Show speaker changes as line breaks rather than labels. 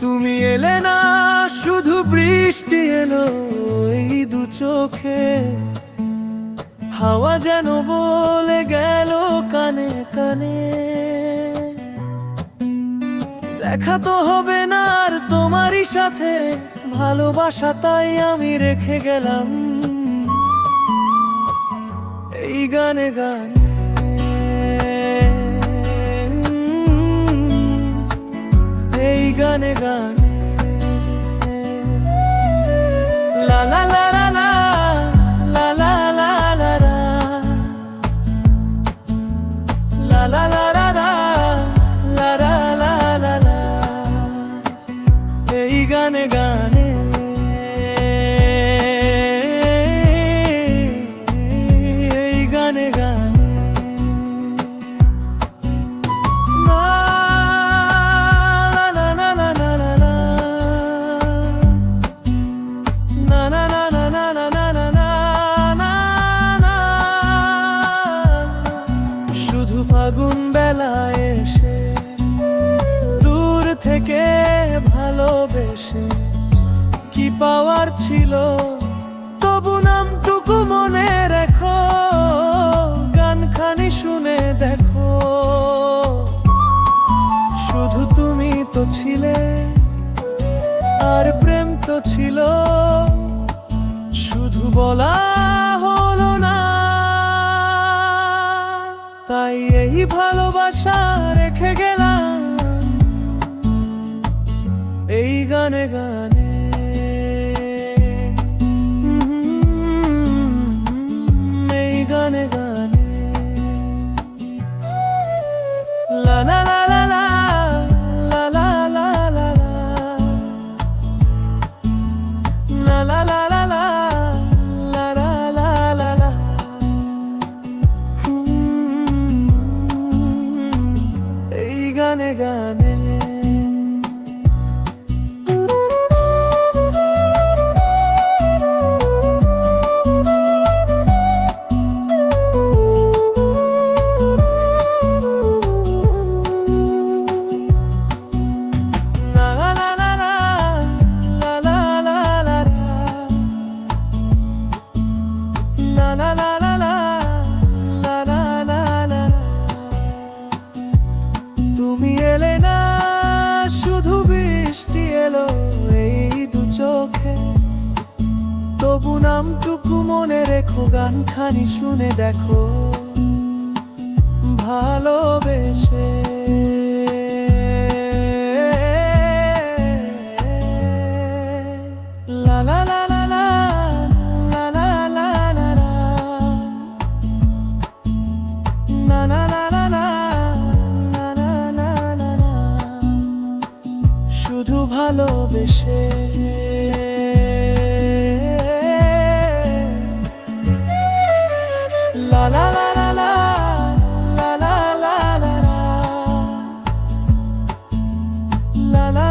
তুমি এলে না শুধু বৃষ্টি এলো এই দু চোখে হাওয়া যেন বলে গেল কানে কানে। দেখা তো হবে না আর তোমারই সাথে, ভালোবাসা তাই আমি রেখে গেলাম। এই গানে গানে। এই গানে গানে। লা লা লা ফাগুন বেলায় এসে, দূর থেকে ভালোবেসে কি পাওয়ার ছিল? তবু নামটুকু মনে রেখো, গানখানি শুনে দেখো। শুধু তুমি তো ছিলে, আর প্রেম তো ছিল। শুধু বলা তাই এই ভালোবাসা রেখে গেলাম তুমি এলে না শুধু বৃষ্টি এলো এই দু চোখে তবু নামটুকু মনে রেখো শুনে দেখো ভালোবেসে ভালোবেসে। লা লা লা লা লা লা লা লা